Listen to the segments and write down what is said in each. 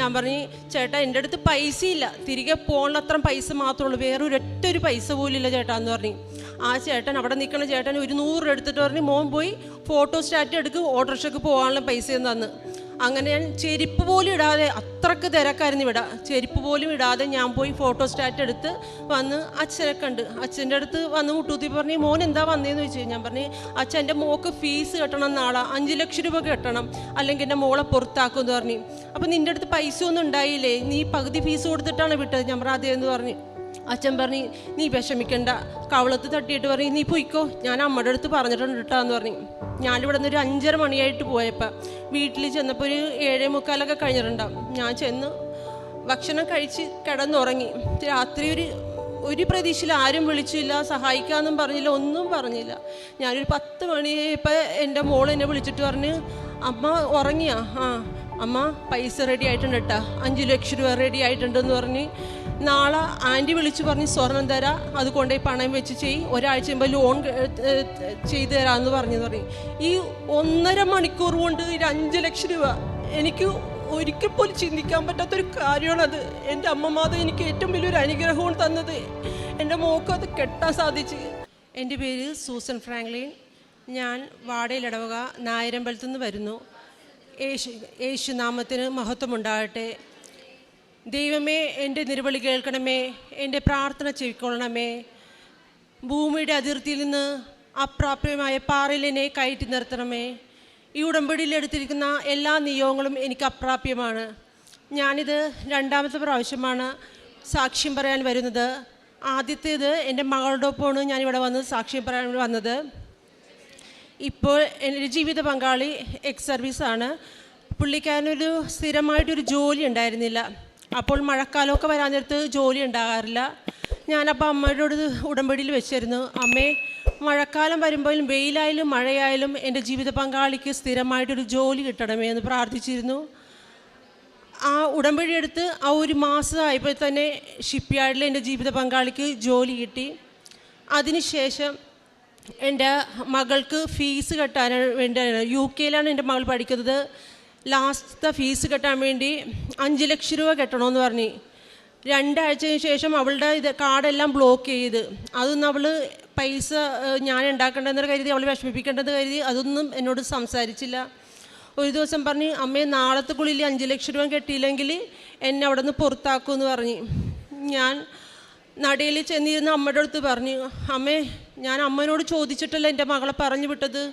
ഞാൻ പറഞ്ഞു ചേട്ടാ എന്റെ അടുത്ത് പൈസ ഇല്ല തിരികെ പോകണത്ര പൈസ മാത്രമേ ഉള്ളൂ. വേറെ ഒരൊറ്റ ഒരു പൈസ പോലും ഇല്ല ചേട്ടാ എന്ന് പറഞ്ഞു. ആ ചേട്ടൻ അവിടെ നിൽക്കണ ചേട്ടൻ ഒരു നൂറ് എടുത്തിട്ട് പറഞ്ഞു മോൻ പോയി ഫോട്ടോ സ്റ്റാറ്റ് എടുക്ക് ഓട്ടോറിക്ഷയ്ക്ക് പോകാനുള്ള പൈസയും തന്ന്. അങ്ങനെ ഞാൻ ചെരുപ്പ് പോലും ഇടാതെ അത്രയ്ക്ക് തിരക്കായിരുന്നു ഇവിടെ. ചെരുപ്പ് പോലും ഇടാതെ ഞാൻ പോയി ഫോട്ടോ സ്റ്റാറ്റ് എടുത്ത് വന്ന് അച്ഛനെ കണ്ട്. അച്ഛന്റെ അടുത്ത് വന്ന് മുട്ടൂത്തി പറഞ്ഞ് മോൻ എന്താ വന്നതെന്ന് ചോദിച്ചു ഞാൻ പറഞ്ഞു അച്ഛൻ എന്റെ മോക്ക് ഫീസ് കെട്ടണം നാളെ. അഞ്ച് ലക്ഷം രൂപ കെട്ടണം. അല്ലെങ്കിൽ എന്റെ മോളെ പുറത്താക്കും എന്ന് പറഞ്ഞു. അപ്പം നിന്റെ അടുത്ത് പൈസ ഒന്നും ഉണ്ടായില്ലേ? നീ പകുതി ഫീസ് കൊടുത്തിട്ടാണ് വിട്ടത്. ഞാൻ പറഞ്ഞു അതേ എന്ന് പറഞ്ഞു. അച്ഛൻ പറഞ്ഞു നീ വിഷമിക്കണ്ട. കവളത്ത് തട്ടിയിട്ട് പറഞ്ഞു നീ പൊയ്ക്കോ. ഞാൻ അമ്മയുടെ അടുത്ത് പറഞ്ഞിട്ടുണ്ട് കേട്ടോ എന്ന് പറഞ്ഞു. ഞാനിവിടെ നിന്ന് ഒരു അഞ്ചര മണിയായിട്ട് പോയപ്പോൾ വീട്ടിൽ ചെന്നപ്പോൾ ഒരു ഏഴേ മുക്കാലൊക്കെ കഴിഞ്ഞിട്ടുണ്ടാവും. ഞാൻ ചെന്ന് ഭക്ഷണം കഴിച്ച് കിടന്നുറങ്ങി. രാത്രി ഒരു ഒരു പ്രതീക്ഷയിൽ ആരും വിളിച്ചില്ല സഹായിക്കാമെന്നും പറഞ്ഞില്ല ഒന്നും പറഞ്ഞില്ല. ഞാനൊരു പത്ത് മണിയായപ്പോൾ എന്റെ മോൾ എന്നെ വിളിച്ചിട്ട് പറഞ്ഞ് അമ്മ ഉറങ്ങിയാ? ആ അമ്മ പൈസ റെഡി ആയിട്ടുണ്ട് കേട്ടോ അഞ്ച് ലക്ഷം രൂപ റെഡി ആയിട്ടുണ്ടെന്ന് പറഞ്ഞ് നാളെ ആന്റി വിളിച്ച് പറഞ്ഞ് സ്വർണം തരാം അത് കൊണ്ടുപോയി പണയം വെച്ച് ചെയ് ഒരാഴ്ച കഴിയുമ്പോൾ ലോൺ ചെയ്തു തരാമെന്ന് പറഞ്ഞു തുടങ്ങി ഈ ഒന്നര മണിക്കൂർ കൊണ്ട് ഒരു അഞ്ച് ലക്ഷം രൂപ. എനിക്ക് ഒരിക്കൽ പോലും ചിന്തിക്കാൻ പറ്റാത്തൊരു കാര്യമാണത്. എന്റെ അമ്മമാത എനിക്ക് ഏറ്റവും വലിയൊരു അനുഗ്രഹവും തന്നത്. എന്റെ മോക്ക് അത് കെട്ടാൻ സാധിച്ച്. എന്റെ പേര് സൂസൻ ഫ്രാങ്ക്ലിൻ. ഞാൻ വാടയിലിടവക നായരമ്പലത്തു നിന്ന് വരുന്നു. യേശു യേശുനാമത്തിന് മഹത്വമുണ്ടാകട്ടെ. ദൈവമേ എന്റെ നിലവിളി കേൾക്കണമേ എന്റെ പ്രാർത്ഥന ചെവിക്കൊള്ളണമേ. ഭൂമിയുടെ അതിർത്തിയിൽ നിന്ന് അപ്രാപ്യമായ പാറയിൽ കയറ്റി നിർത്തണമേ. ഈ ഉടമ്പടിയിൽ എടുത്തിരിക്കുന്ന എല്ലാ നിയോഗങ്ങളും എനിക്ക് അപ്രാപ്യമാണ്. ഞാനിത് രണ്ടാമത്തെ പ്രാവശ്യമാണ് സാക്ഷ്യം പറയാൻ വരുന്നത്. ആദ്യത്തേത് എന്റെ മകളുടെ ഒപ്പമാണ് ഞാനിവിടെ വന്ന് സാക്ഷ്യം പറയാൻ വന്നത്. ഇപ്പോൾ എന്റെ ജീവിത പങ്കാളി എക്സ് സർവീസാണ്. പുള്ളിക്കാരനൊരു സ്ഥിരമായിട്ടൊരു ജോലി ഉണ്ടായിരുന്നില്ല. അപ്പോൾ മഴക്കാലമൊക്കെ വരാൻ നേരത്ത് ജോലി ഉണ്ടാകാറില്ല. ഞാനപ്പോൾ അമ്മയോട് ഉടമ്പടിയിൽ വെച്ചിരുന്നു. അമ്മേ മഴക്കാലം വരുമ്പോഴും വെയിലായാലും മഴയായാലും എന്റെ ജീവിത പങ്കാളിക്ക് സ്ഥിരമായിട്ടൊരു ജോലി കിട്ടണമേ എന്ന് പ്രാർത്ഥിച്ചിരുന്നു. ആ ഉടമ്പടി എടുത്ത് ആ ഒരു മാസമായപ്പോൾ തന്നെ ഷിപ്പ് യാർഡിൽ എന്റെ ജീവിത പങ്കാളിക്ക് ജോലി കിട്ടി. അതിനുശേഷം എന്റെ മകൾക്ക് ഫീസ് കെട്ടാൻ വേണ്ടിയാണ് യു കെയിലാണ് എന്റെ മകൾ പഠിക്കുന്നത്. ലാസ്റ്റത്തെ ഫീസ് കെട്ടാൻ വേണ്ടി അഞ്ച് ലക്ഷം രൂപ കെട്ടണമെന്ന് പറഞ്ഞു. രണ്ടാഴ്ചയ്ക്ക് ശേഷം അവളുടെ ഇത് കാർഡെല്ലാം ബ്ലോക്ക് ചെയ്ത്. അതൊന്നും അവൾ പൈസ ഞാൻ ഉണ്ടാക്കേണ്ടതെന്ന് കരുതി അവൾ വിഷമിപ്പിക്കേണ്ടത് കരുതി അതൊന്നും എന്നോട് സംസാരിച്ചില്ല. ഒരു ദിവസം പറഞ്ഞ് അമ്മയെ നാളത്തേക്കുള്ളിൽ അഞ്ച് ലക്ഷം രൂപ കെട്ടിയില്ലെങ്കിൽ എന്നെ അവിടെ നിന്ന് പുറത്താക്കുമെന്ന് പറഞ്ഞു. ഞാൻ നടയിൽ ചെന്നിരുന്ന അമ്മയുടെ അടുത്ത് പറഞ്ഞു അമ്മേ ഞാൻ അമ്മനോട് ചോദിച്ചിട്ടല്ല എന്റെ മകളെ പറഞ്ഞു വിട്ടത്.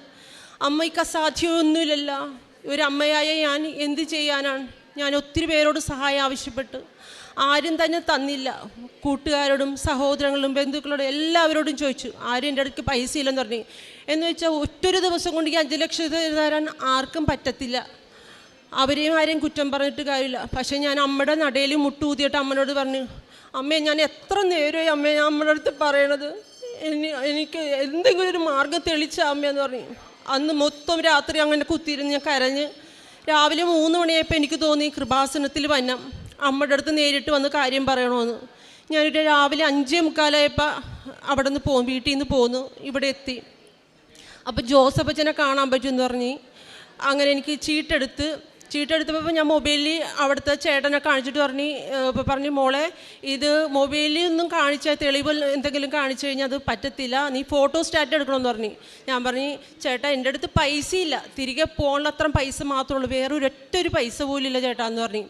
അമ്മയ്ക്ക് അസാധ്യമൊന്നുമില്ലല്ല. ഒരു അമ്മയായ ഞാൻ എന്ത് ചെയ്യാനാണ്? ഞാൻ ഒത്തിരി പേരോട് സഹായം ആവശ്യപ്പെട്ട് ആരും തന്നെ തന്നില്ല. കൂട്ടുകാരോടും സഹോദരങ്ങളും ബന്ധുക്കളോടും എല്ലാവരോടും ചോദിച്ചു ആരും എന്റെ അടുത്ത് പൈസ ഇല്ലെന്ന് പറഞ്ഞു. എന്ന് വെച്ചാൽ ഒറ്റൊരു ദിവസം കൊണ്ട് ഈ അഞ്ച് ലക്ഷം തരാൻ ആർക്കും പറ്റത്തില്ല. അവരെയും ആരെയും കുറ്റം പറഞ്ഞിട്ട് കാര്യമില്ല. പക്ഷേ ഞാൻ അമ്മയുടെ നടയിൽ മുട്ടൂതിയിട്ട് അമ്മനോട് പറഞ്ഞു അമ്മയെ ഞാൻ എത്ര നേരമായി അമ്മയെ അമ്മയുടെ അടുത്ത് പറയണത്? എനിക്ക് എന്തെങ്കിലും ഒരു മാർഗം തെളിച്ച അമ്മയെന്ന് പറഞ്ഞു. അന്ന് മൊത്തം രാത്രി അങ്ങനെ കുത്തിയിരുന്ന് ഞാൻ കരഞ്ഞ് രാവിലെ മൂന്ന് മണിയായപ്പോൾ എനിക്ക് തോന്നി കൃപാസനത്തിൽ വന്നം. അമ്മയുടെ അടുത്ത് നേരിട്ട് വന്ന് കാര്യം പറയണമെന്ന് ഞാനൊരു രാവിലെ അഞ്ചേ മുക്കാലായപ്പോൾ അവിടെ നിന്ന് പോകും വീട്ടിൽ നിന്ന് പോന്നു ഇവിടെ എത്തി. അപ്പോൾ ജോസഫ് അച്ഛനെ കാണാൻ പറ്റുമെന്ന് പറഞ്ഞ് അങ്ങനെ എനിക്ക് ചീട്ടെടുത്ത് ചീട്ടെടുത്തപ്പോൾ ഞാൻ മൊബൈലിൽ അവിടുത്തെ ചേട്ടനെ കാണിച്ചിട്ട് പറഞ്ഞു ഇപ്പോൾ പറഞ്ഞു മോളെ ഇത് മൊബൈലിൽ ഒന്നും കാണിച്ചാൽ തെളിവ് എന്തെങ്കിലും കാണിച്ചു കഴിഞ്ഞാൽ അത് പറ്റത്തില്ല. നീ ഫോട്ടോ സ്റ്റാറ്റ് എടുക്കണമെന്ന് പറഞ്ഞു. ഞാൻ പറഞ്ഞു ചേട്ടാ എന്റെ അടുത്ത് പൈസ ഇല്ല തിരികെ പോകണത്ര പൈസ മാത്രമേ ഉള്ളൂ. വേറെ ഒരൊറ്റ ഒരു പൈസ പോലും ഇല്ല ചേട്ടാ എന്ന് പറഞ്ഞു.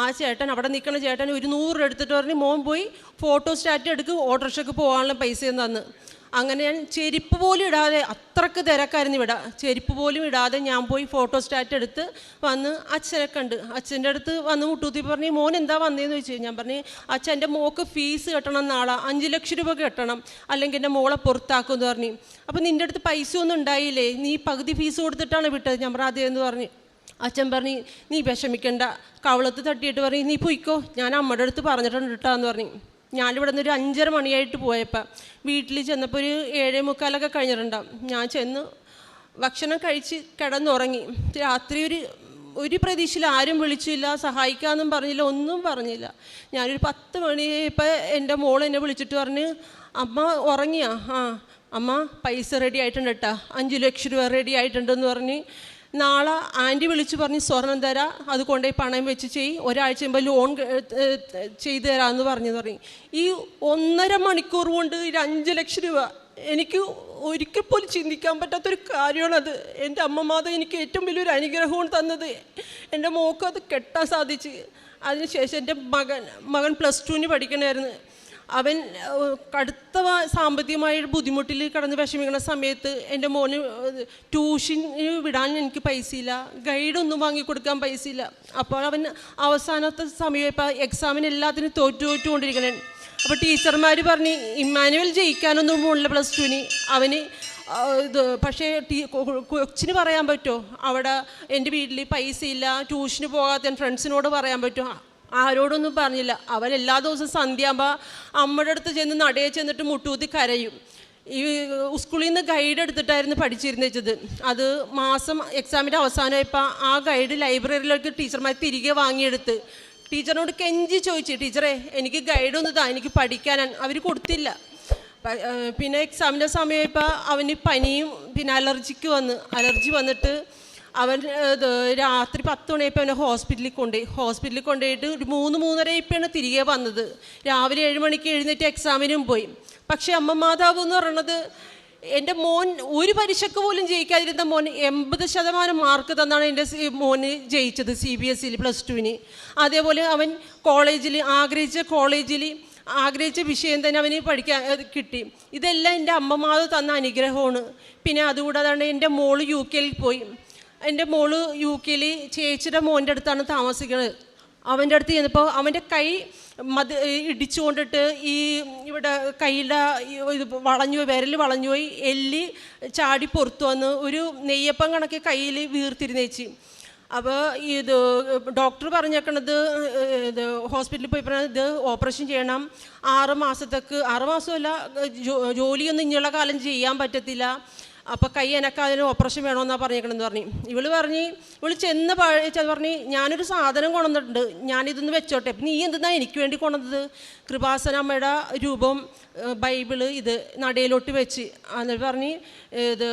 ആ ചേട്ടൻ അവിടെ നിൽക്കുന്ന ചേട്ടൻ ഒരു നൂറ് എടുത്തിട്ട് പറഞ്ഞു മോൻ പോയി ഫോട്ടോ സ്റ്റാറ്റ് എടുക്കും. ഓട്ടോറിക്ഷയ്ക്ക് പോകാനുള്ള പൈസയും തന്ന് അങ്ങനെ ഞാൻ ചെരുപ്പ് പോലും ഇടാതെ അത്രയ്ക്ക് തിരക്കായിരുന്നു ഇവിടെ. ചെരുപ്പ് പോലും ഇടാതെ ഞാൻ പോയി ഫോട്ടോ സ്റ്റാറ്റ് എടുത്ത് വന്ന് അച്ഛനെ കണ്ട്. അച്ഛന്റെ അടുത്ത് വന്ന് മുട്ടൂത്തി പറഞ്ഞു മോൻ എന്താ വന്നതെന്ന് ചോദിച്ചു? ഞാൻ പറഞ്ഞു അച്ഛൻ എന്റെ മോക്ക് ഫീസ് കെട്ടണം നാളെ. അഞ്ച് ലക്ഷം രൂപ കെട്ടണം. അല്ലെങ്കിൽ എന്റെ മോളെ പുറത്താക്കുമെന്ന് പറഞ്ഞു. അപ്പോൾ നിന്റെ അടുത്ത് പൈസ ഒന്നും ഉണ്ടായില്ലേ? നീ പകുതി ഫീസ് കൊടുത്തിട്ടാണ് വിട്ടത്. ഞാൻ പറഞ്ഞു അതേ എന്ന് പറഞ്ഞു. അച്ഛൻ പറഞ്ഞു നീ വിഷമിക്കണ്ട. കവളത്ത് തട്ടിയിട്ട് പറഞ്ഞു നീ പൊയ്ക്കോ. ഞാൻ അമ്മയുടെ അടുത്ത് പറഞ്ഞിട്ടുണ്ട് കേട്ടോ എന്ന് പറഞ്ഞു. ഞാനിവിടെ നിന്ന് ഒരു അഞ്ചര മണിയായിട്ട് പോയപ്പോൾ വീട്ടിൽ ചെന്നപ്പോൾ ഒരു ഏഴേ മുക്കാലൊക്കെ കഴിഞ്ഞിട്ടുണ്ടാവും. ഞാൻ ചെന്ന് ഭക്ഷണം കഴിച്ച് കിടന്നുറങ്ങി. രാത്രി ഒരു ഒരു പ്രതീക്ഷയിൽ ആരും വിളിച്ചില്ല സഹായിക്കാമെന്നും പറഞ്ഞില്ല ഒന്നും പറഞ്ഞില്ല. ഞാനൊരു പത്ത് മണിയായപ്പോൾ എന്റെ മോൾ എന്നെ വിളിച്ചിട്ട് പറഞ്ഞ് അമ്മ ഉറങ്ങിയാ? ആ അമ്മ പൈസ റെഡി ആയിട്ടുണ്ട് കേട്ടാ അഞ്ച് ലക്ഷം രൂപ റെഡി ആയിട്ടുണ്ടെന്ന് പറഞ്ഞ് നാളെ ആന്റി വിളിച്ച് പറഞ്ഞ് സ്വർണം തരാം അത് കൊണ്ടുപോയി പണയം വെച്ച് ചെയ് ഒരാഴ്ച മുമ്പ് ലോൺ ചെയ്തു തരാമെന്ന് പറഞ്ഞു തുടങ്ങി. ഈ ഒന്നര മണിക്കൂർ കൊണ്ട് ഒരു അഞ്ച് ലക്ഷം രൂപ എനിക്ക് ഒരിക്കൽ പോലും ചിന്തിക്കാൻ പറ്റാത്തൊരു കാര്യമാണത്. എന്റെ അമ്മമാത എനിക്ക് ഏറ്റവും വലിയൊരു അനുഗ്രഹമാണ് തന്നത്. എന്റെ മോക്ക് അത് കെട്ടാൻ സാധിച്ച്. അതിനുശേഷം എന്റെ മകൻ മകൻ പ്ലസ് ടുവിന് പഠിക്കണമായിരുന്നു അവൻ കടുത്ത സാമ്പത്തികമായ ബുദ്ധിമുട്ടിൽ കടന്ന് വിഷമിക്കുന്ന സമയത്ത് എന്റെ മോന് ട്യൂഷന് വിടാൻ എനിക്ക് പൈസയില്ല. ഗൈഡൊന്നും വാങ്ങിക്കൊടുക്കാൻ പൈസയില്ല. അപ്പോൾ അവൻ അവസാനത്തെ സമയം ഇപ്പോൾ എക്സാമിന് എല്ലാത്തിനും തോറ്റു തോറ്റുകൊണ്ടിരിക്കണേ. അപ്പോൾ ടീച്ചർമാർ പറഞ്ഞ് ഇമ്മാനുവൽ ജയിക്കാനൊന്നും പോണില്ല പ്ലസ് ടുവിന് അവന് ഇത് പക്ഷേ ടീ കൊച്ചിന് പറയാൻ പറ്റുമോ അവിടെ എന്റെ വീട്ടിൽ പൈസയില്ല ട്യൂഷന് പോകാത്ത ഫ്രണ്ട്സിനോട് പറയാൻ പറ്റുമോ ആരോടൊന്നും പറഞ്ഞില്ല. അവൻ എല്ലാ ദിവസവും സന്ധ്യാകുമ്പോൾ അമ്മയുടെ അടുത്ത് ചെന്ന് നടയെ ചെന്നിട്ട് മുട്ടൂത്തി കരയും. ഈ സ്കൂളിൽ നിന്ന് ഗൈഡ് എടുത്തിട്ടായിരുന്നു പഠിച്ചിരുന്നത്. അത് മാസം എക്സാമിന്റെ അവസാനമായപ്പോൾ ആ ഗൈഡ് ലൈബ്രറിയിലേക്ക് ടീച്ചർമാർ തിരികെ വാങ്ങിയെടുത്ത്. ടീച്ചറിനോട് കെഞ്ചി ചോദിച്ചു ടീച്ചറെ എനിക്ക് ഗൈഡ് ഒന്ന് താ എനിക്ക് പഠിക്കാനാണ് അവർ കൊടുത്തില്ല. പിന്നെ എക്സാമിന്റെ സമയമായപ്പോൾ അവന് പനിയും പിന്നെ അലർജിക്ക് വന്ന്. അലർജി വന്നിട്ട് അവൻ രാത്രി പത്ത് മണിയപ്പോൾ അവനെ ഹോസ്പിറ്റലിൽ കൊണ്ടുപോയി. ഹോസ്പിറ്റലിൽ കൊണ്ടുപോയിട്ട് ഒരു മൂന്ന് മൂന്നരയപ്പോഴാണ് തിരികെ വന്നത്. രാവിലെ ഏഴ് മണിക്ക് എഴുന്നേറ്റ് എക്സാമിനും പോയി. പക്ഷേ അമ്മ മാതാവ് എന്ന് പറയണത് എന്റെ മോൻ ഒരു പരീക്ഷയ്ക്ക് പോലും ജയിക്കാതിരുന്ന മോൻ എൺപത് ശതമാനം മാർക്ക് തന്നാണ് എന്റെ മോന് ജയിച്ചത് സി ബി എസ് സിയിൽ പ്ലസ് ടുവിന് അതേപോലെ അവൻ കോളേജിൽ ആഗ്രഹിച്ച കോളേജിൽ ആഗ്രഹിച്ച വിഷയം തന്നെ അവന് പഠിക്കാൻ കിട്ടി. ഇതെല്ലാം എന്റെ അമ്മമാവ് തന്ന അനുഗ്രഹമാണ്. പിന്നെ അതുകൂടാതെ എന്റെ മോൾ യു കെയിൽ പോയി. എന്റെ മോൾ യു കെയിൽ ചേച്ചിയുടെ മോന്റെ അടുത്താണ് താമസിക്കുന്നത് അവന്റെ അടുത്ത് ചെന്നപ്പോൾ അവന്റെ കൈ മത് ഇടിച്ചുകൊണ്ടിട്ട് ഈ ഇവിടെ കയ്യിലെ ഇത് വളഞ്ഞു വിരൽ വളഞ്ഞു പോയി എല്ലി ചാടി പുറത്തു വന്ന് ഒരു നെയ്യപ്പം കണക്ക് കയ്യിൽ വീർത്തിരുന്നേച്ചി അപ്പോൾ ഇത് ഡോക്ടർ പറഞ്ഞേക്കണത് ഇത് ഹോസ്പിറ്റലിൽ പോയി പറഞ്ഞത് ഇത് ഓപ്പറേഷൻ ചെയ്യണം. ആറ് മാസത്തേക്ക് ആറ് മാസമല്ല ജോലിയൊന്നും ഇനിയുള്ള കാലം ചെയ്യാൻ പറ്റത്തില്ല. അപ്പോൾ കൈ എനക്കാതിന് ഓപ്പറേഷൻ വേണമെന്നാണ് പറഞ്ഞേക്കണമെന്ന് പറഞ്ഞു. ഇവൾ പറഞ്ഞു ഇവൾ ചെന്ന് പഴിച്ചത് പറഞ്ഞ് ഞാനൊരു സാധനം കൊണ്ടുവന്നിട്ടുണ്ട്. ഞാനിതൊന്ന് വെച്ചോട്ടെ. നീ എന്തിനാ എനിക്ക് വേണ്ടി കൊണ്ടുവന്നത്? കൃപാസനമ്മയുടെ രൂപം ബൈബിൾ ഇത് നടയിലോട്ട് വെച്ച്. എന്നിട്ട് പറഞ്ഞ് ഇത്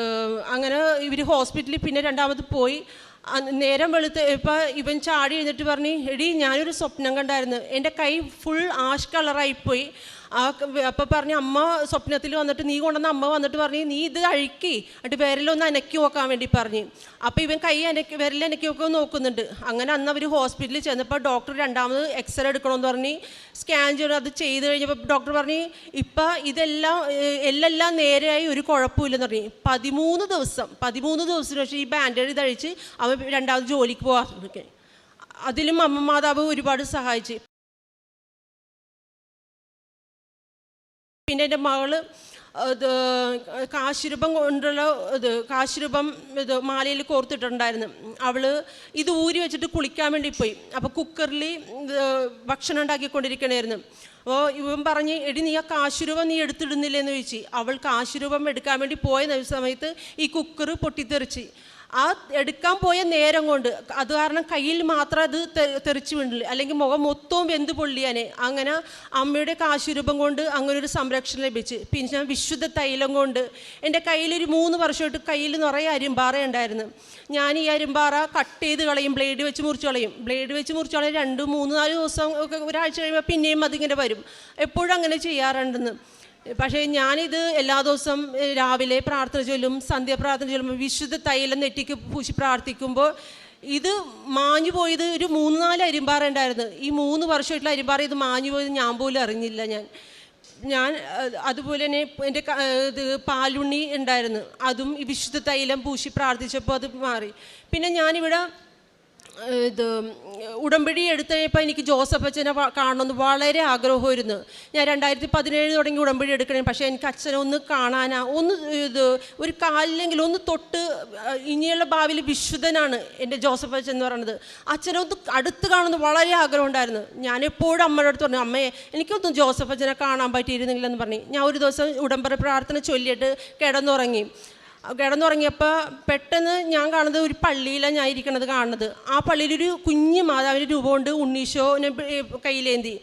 അങ്ങനെ ഇവർ ഹോസ്പിറ്റലിൽ പിന്നെ രണ്ടാമത് പോയി. നേരം വെളുത്ത് ഇപ്പം ഇവൻ ചാടി എഴുന്നിട്ട് പറഞ്ഞ് എടി ഞാനൊരു സ്വപ്നം കണ്ടായിരുന്നു. എന്റെ കൈ ഫുൾ ആഷ് കളറായിപ്പോയി ആ അപ്പം പറഞ്ഞു അമ്മ സ്വപ്നത്തിൽ വന്നിട്ട് നീ കൊണ്ടുവന്ന അമ്മ വന്നിട്ട് പറഞ്ഞു നീ ഇത് അഴുക്കി എന്നിട്ട് വിരലൊന്ന് അനക്കി നോക്കാൻ വേണ്ടി പറഞ്ഞു. അപ്പം ഇവൻ കൈ അനക്കി വിരൽ അനക്കി ഒക്കെ നോക്കുന്നുണ്ട്. അങ്ങനെ അന്ന് അവർ ഹോസ്പിറ്റലിൽ ചെന്നപ്പോൾ ഡോക്ടർ രണ്ടാമത് എക്സ്റേ എടുക്കണമെന്ന് പറഞ്ഞ് സ്കാൻ ചെയ്ത് അത് ചെയ്ത് കഴിഞ്ഞപ്പോൾ ഡോക്ടർ പറഞ്ഞു ഇപ്പം ഇതെല്ലാം എല്ലെല്ലാം എല്ലാം നേരെയായി ഒരു കുഴപ്പമില്ലെന്ന് പറഞ്ഞു. പതിമൂന്ന് ദിവസം പതിമൂന്ന് ദിവസത്തിന് ശേഷം ഈ ബാൻഡേജ് ഇതഴിച്ച് അവൻ രണ്ടാമത് ജോലിക്ക് പോകാൻ അതിലും അമ്മ മാതാവ് ഒരുപാട് സഹായിച്ചു. പിന്നെ എന്റെ മകൾ ഇത് കാശുരൂപം കൊണ്ടുള്ള ഇത് കാശുരൂപം ഇത് മാലയിൽ കോർത്തിട്ടുണ്ടായിരുന്നു. അവൾ ഇത് ഊരി വെച്ചിട്ട് കുളിക്കാൻ വേണ്ടി പോയി. അപ്പോൾ കുക്കറിൽ ഭക്ഷണം ഉണ്ടാക്കിക്കൊണ്ടിരിക്കണമായിരുന്നു അപ്പോൾ ഇവൻ പറഞ്ഞ് എടി നീ ആ കാശുരൂപം നീ എടുത്തിടുന്നില്ലെന്ന് ചോദിച്ചു. അവൾ കാശുരൂപം എടുക്കാൻ വേണ്ടി പോയ സമയത്ത് ഈ കുക്കർ പൊട്ടിത്തെറിച്ച്. ആ എടുക്കാൻ പോയ നേരം കൊണ്ട് അത് കാരണം കയ്യിൽ മാത്രം അത് തെറിച്ച് വീണില്ല. അല്ലെങ്കിൽ മുഖം മൊത്തവും വെന്ത് പൊള്ളിയാനെ. അങ്ങനെ അമ്മയുടെ കാശുരൂപം കൊണ്ട് അങ്ങനെ ഒരു സംരക്ഷണം ലഭിച്ച്. പിന്നെ ഞാൻ വിശുദ്ധ തൈലം കൊണ്ട് എന്റെ കയ്യിലൊരു മൂന്ന് വർഷമായിട്ട് കയ്യിൽ നിറയെ അരിമ്പാറ ഉണ്ടായിരുന്നു. ഞാൻ ഈ അരിമ്പാറ കട്ട് ചെയ്ത് കളയും ബ്ലേഡ് വെച്ച് മുറിച്ച് കളയും. ബ്ലേഡ് വെച്ച് മുറിച്ച് കളയും രണ്ട് മൂന്ന് നാല് ദിവസം ഒക്കെ ഒരാഴ്ച കഴിയുമ്പോൾ പിന്നെയും അതിങ്ങനെ വരും. എപ്പോഴും അങ്ങനെ ചെയ്യാറുണ്ടെന്ന്. പക്ഷേ ഞാനിത് എല്ലാ ദിവസം രാവിലെ പ്രാർത്ഥന ചൊല്ലും സന്ധ്യ പ്രാർത്ഥന ചൊല്ലുമ്പോൾ വിശുദ്ധ തൈലം നെറ്റിക്ക് പൂശി പ്രാർത്ഥിക്കുമ്പോൾ ഇത് മാഞ്ഞു പോയത് ഒരു മൂന്ന് നാല് അരിമ്പാറ ഉണ്ടായിരുന്നു. ഈ മൂന്ന് വർഷമായിട്ടുള്ള അരിമ്പാറ ഇത് മാഞ്ഞു പോയത് ഞാൻ പോലും അറിഞ്ഞില്ല ഞാൻ. ഞാൻ അതുപോലെ തന്നെ എന്റെ ഇത് പാലുണ്ണി ഉണ്ടായിരുന്നു. അതും ഈ വിശുദ്ധ തൈലം പൂശി പ്രാർത്ഥിച്ചപ്പോൾ അത് മാറി. പിന്നെ ഞാനിവിടെ ഇത് ഉടമ്പടി എടുത്തപ്പോൾ എനിക്ക് ജോസഫ് അച്ഛനെ കാണണമെന്ന് വളരെ ആഗ്രഹമായിരുന്നു. ഞാൻ രണ്ടായിരത്തി പതിനേഴ് തുടങ്ങി ഉടമ്പടി എടുക്കണേ പക്ഷേ എനിക്ക് അച്ഛനെ ഒന്ന് കാണാനാ ഒന്ന് ഇത് ഒരു കാലിലെങ്കിലും ഒന്ന് തൊട്ട് ഇനിയുള്ള ഭാവിയിൽ വിശുദ്ധനാണ് എന്റെ ജോസഫ് അച്ഛൻ എന്ന് പറയുന്നത്. അച്ഛനെ ഒന്ന് അടുത്ത് കാണുന്നത് വളരെ ആഗ്രഹമുണ്ടായിരുന്നു ഞാൻ എപ്പോഴും അമ്മയുടെ അടുത്ത് പറഞ്ഞു അമ്മയെ എനിക്കൊന്നും ജോസഫ് അച്ഛനെ കാണാൻ പറ്റിയിരുന്നില്ലെന്ന് പറഞ്ഞു. ഞാൻ ഒരു ദിവസം ഉടമ്പടി പ്രാർത്ഥന ചൊല്ലിയിട്ട് കിടന്നുറങ്ങി. കിടന്നുറങ്ങിയപ്പോൾ പെട്ടെന്ന് ഞാൻ കാണുന്നത് ഒരു പള്ളിയിലാണ് ഞാൻ ഇരിക്കണത് കാണുന്നത്. ആ പള്ളിയിലൊരു കുഞ്ഞ് മാതാവിന്റെ രൂപമുണ്ട് ഉണ്ണീശോനെ കയ്യിലേന്തി.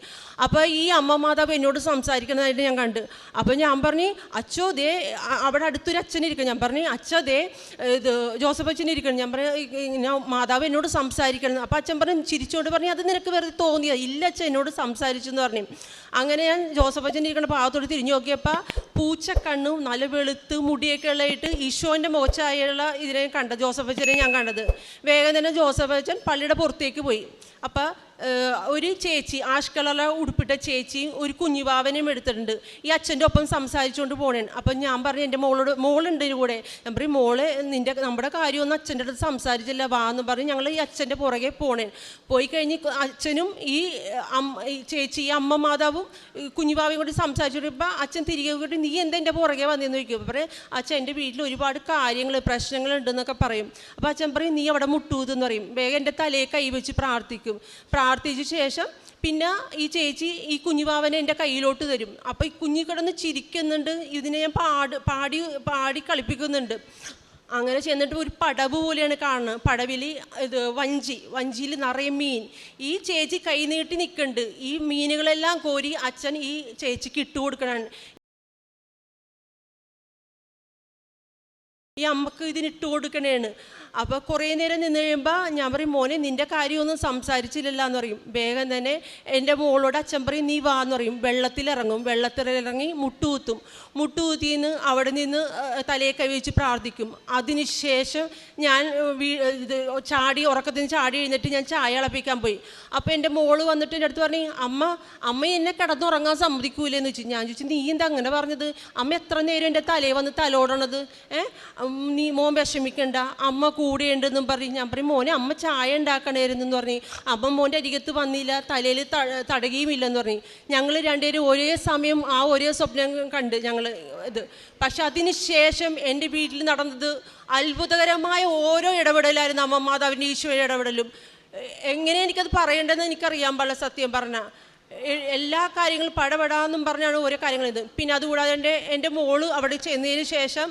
അപ്പോൾ ഈ അമ്മ മാതാവ് എന്നോട് സംസാരിക്കുന്നതായിട്ട് ഞാൻ കണ്ടു. അപ്പോൾ ഞാൻ പറഞ്ഞു അച്ഛോ ദേ അവിടെ അടുത്തൊരു അച്ഛൻ ഇരിക്കണം ഞാൻ പറഞ്ഞു അച്ഛ ദേ ഇത് ജോസഫ് അച്ഛൻ ഇരിക്കണം ഞാൻ പറഞ്ഞു ഇങ്ങനെ മാതാവ് എന്നോട് സംസാരിക്കണം അപ്പോൾ അച്ഛൻ പറഞ്ഞു ചിരിച്ചുകൊണ്ട് പറഞ്ഞു അത് നിനക്ക് വെറുതെ തോന്നിയത് ഇല്ല അച്ഛൻ എന്നോട് സംസാരിച്ചു എന്ന് പറഞ്ഞു. അങ്ങനെ ഞാൻ ജോസഫ് അച്ഛൻ ഇരിക്കുന്ന ഭാഗത്തോട് തിരിഞ്ഞു നോക്കിയപ്പോൾ പൂച്ചക്കണ്ണും നല്ല വെളുത്ത് മുടിയൊക്കെ ഉള്ളതായിട്ട് ഈശോന്റെ മോച്ചായുള്ള ഇതിനെ കണ്ട ജോസഫ് അച്ഛനെ ഞാൻ കണ്ടത്. വേഗം തന്നെ ജോസഫ് അച്ഛൻ പള്ളിയുടെ പുറത്തേക്ക് പോയി. അപ്പോൾ ഒരു ചേച്ചി ആഷ് കളറിലെ ഉടുപ്പിട്ട ചേച്ചിയും ഒരു കുഞ്ഞുവാവനെയും എടുത്തിട്ടുണ്ട്. ഈ അച്ഛന്റെ ഒപ്പം സംസാരിച്ചുകൊണ്ട് പോണേണ് അപ്പം ഞാൻ പറഞ്ഞു എന്റെ മോളോട് മോളുണ്ട് ഇതിന് കൂടെ. ഞാൻ പറയും മോൾ നിന്റെ നമ്മുടെ കാര്യമൊന്നും അച്ഛന്റെ അടുത്ത് സംസാരിച്ചില്ല. വാ എന്ന് പറഞ്ഞ് ഞങ്ങൾ ഈ അച്ഛന്റെ പുറകെ പോണേൻ പോയി കഴിഞ്ഞ് അച്ഛനും ഈ ഈ ചേച്ചി ഈ അമ്മ മാതാവും കുഞ്ഞുവാവയും കൂടി സംസാരിച്ചപ്പോൾ അച്ഛൻ തിരികെ കൂടി നീ എന്താ എന്റെ പുറകെ വന്നതെന്ന് ചോദിക്കും? പറയും അച്ഛൻ എന്റെ വീട്ടിൽ ഒരുപാട് കാര്യങ്ങൾ പ്രശ്നങ്ങളുണ്ടെന്നൊക്കെ പറയും. അപ്പോൾ അച്ഛൻ പറയും നീ അവിടെ മുട്ടൂതെന്ന് പറയും. വേഗം എന്റെ തലയെ കൈവച്ച് പ്രാർത്ഥിക്കും. പ്രാർത്ഥിച്ച ശേഷം പിന്നെ ഈ ചേച്ചി ഈ കുഞ്ഞുവാവനെ എന്റെ കയ്യിലോട്ട് തരും. അപ്പോൾ ഈ കുഞ്ഞി കിടന്ന് ചിരിക്കുന്നുണ്ട്. ഇതിനെ ഞാൻ പാട് പാടി പാടി കളിപ്പിക്കുന്നുണ്ട്. അങ്ങനെ ചെന്നിട്ട് ഒരു പടവ് പോലെയാണ് കാണുന്നത്. പടവിൽ ഇത് വഞ്ചി വഞ്ചിയിൽ നിറയെ മീൻ. ഈ ചേച്ചി കൈ നീട്ടി നിൽക്കുന്നുണ്ട്. ഈ മീനുകളെല്ലാം കോരി അച്ഛൻ ഈ ചേച്ചിക്ക് ഇട്ട് കൊടുക്കണാണ്. ഈ അമ്മയ്ക്ക് ഇതിനിട്ട് കൊടുക്കണേണ്. അപ്പോൾ കുറേ നേരം നിന്ന് കഴിയുമ്പോൾ ഞാൻ പറയും മോനെ നിന്റെ കാര്യമൊന്നും സംസാരിച്ചില്ലല്ല എന്ന് പറയും. വേഗം തന്നെ എന്റെ മോളോട് അച്ഛൻ പറയും നീ വാ എന്ന് പറയും. വെള്ളത്തിലിറങ്ങും. വെള്ളത്തിലിറങ്ങി മുട്ടുകുത്തും. മുട്ടുകുത്തിന്ന് അവിടെ നിന്ന് ഏഹ്, തലയെ കൈവച്ച് പ്രാർത്ഥിക്കും. അതിനുശേഷം ഞാൻ ഇത് ചാടി നിന്ന് ചാടി എഴുന്നിട്ട് ഞാൻ ചായ ഇളപ്പിക്കാൻ പോയി. അപ്പോൾ എന്റെ മോൾ വന്നിട്ട് എന്റെ അടുത്ത് പറഞ്ഞു അമ്മ അമ്മ എന്നെ കിടന്നുറങ്ങാൻ സമ്മതിക്കൂലെന്ന് വെച്ചു ഞാൻ ചോദിച്ചു നീ എന്താ അങ്ങനെ പറഞ്ഞത്? അമ്മ എത്ര നേരം എന്റെ തലയിൽ വന്ന് തലോടണത്? ഏ ഉം, നീ മോൻ വിഷമിക്കണ്ട അമ്മ കൂടെയുണ്ടെന്നും പറഞ്ഞ് ഞാൻ പറയും മോനെ അമ്മ ചായ ഉണ്ടാക്കണമായിരുന്നു എന്ന് പറഞ്ഞു അമ്മ മോന്റെ അരികത്ത് വന്നില്ല തലയിൽ തടകിയുമില്ലെന്ന് പറഞ്ഞു. ഞങ്ങൾ രണ്ടുപേരും ഒരേ സമയം ആ ഒരേ സ്വപ്നം കണ്ട് ഞങ്ങൾ ഇത്. പക്ഷെ അതിന് ശേഷം എന്റെ വീട്ടിൽ നടന്നത് അത്ഭുതകരമായ ഓരോ ഇടപെടലായിരുന്നു അമ്മ മാതാവിന്റെ ഈശോയുടെ ഇടപെടലും. എങ്ങനെ എനിക്കത് പറയേണ്ടതെന്ന് എനിക്കറിയാൻ പാടില്ല സത്യം പറഞ്ഞാൽ എല്ലാ കാര്യങ്ങളും പടപെടാന്നും പറഞ്ഞാണ് ഓരോ കാര്യങ്ങൾ ഇത്. പിന്നെ അതുകൂടാതെ എന്റെ എന്റെ മോൾ അവിടെ ചെന്നതിന് ശേഷം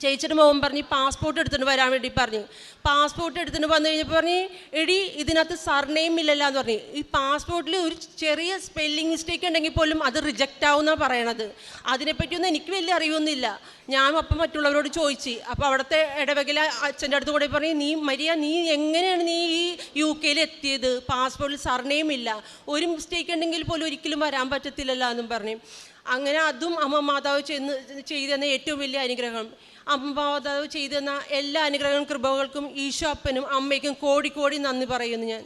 ചേച്ചിയുടെ മോൻ പറഞ്ഞ് പാസ്പോർട്ട് എടുത്തിട്ട് വരാൻ വേണ്ടി പറഞ്ഞു. പാസ്പോർട്ട് എടുത്തിട്ട് വന്നു കഴിഞ്ഞപ്പോൾ പറഞ്ഞ് എടി ഇതിനകത്ത് സർനെയിം ഇല്ലല്ലോ എന്ന് പറഞ്ഞു. ഈ പാസ്പോർട്ടിൽ ഒരു ചെറിയ സ്പെല്ലിംഗ് മിസ്റ്റേക്ക് ഉണ്ടെങ്കിൽ പോലും അത് റിജക്റ്റ് ആവുമെന്നാണ് പറയണത്. അതിനെപ്പറ്റിയൊന്നും എനിക്ക് വലിയ അറിവൊന്നുമില്ല. ഞാൻ അപ്പം മറ്റുള്ളവരോട് ചോദിച്ചു. അപ്പോൾ അവിടുത്തെ ഇടവകല അച്ഛന്റെ അടുത്ത് കൂടെ പറഞ്ഞു നീ മരിയ നീ എങ്ങനെയാണ് നീ ഈ യു കെയിൽ എത്തിയത്? പാസ്പോർട്ടിൽ സർനെയിം ഇല്ല. ഒരു മിസ്റ്റേക്ക് ഉണ്ടെങ്കിൽ പോലും ഒരിക്കലും വരാൻ പറ്റത്തില്ലല്ലോ എന്നും പറഞ്ഞു. അങ്ങനെ അതും അമ്മ മാതാവ് ചെന്ന് ചെയ്തെന്ന ഏറ്റവും വലിയ അനുഗ്രഹം. അമ്മ മാതാവ് ചെയ്തെന്ന എല്ലാ അനുഗ്രഹങ്ങളും കൃപകൾക്കും ഈശോ അപ്പനും അമ്മയ്ക്കും കോടി കോടി നന്ദി പറയുന്നു ഞാൻ.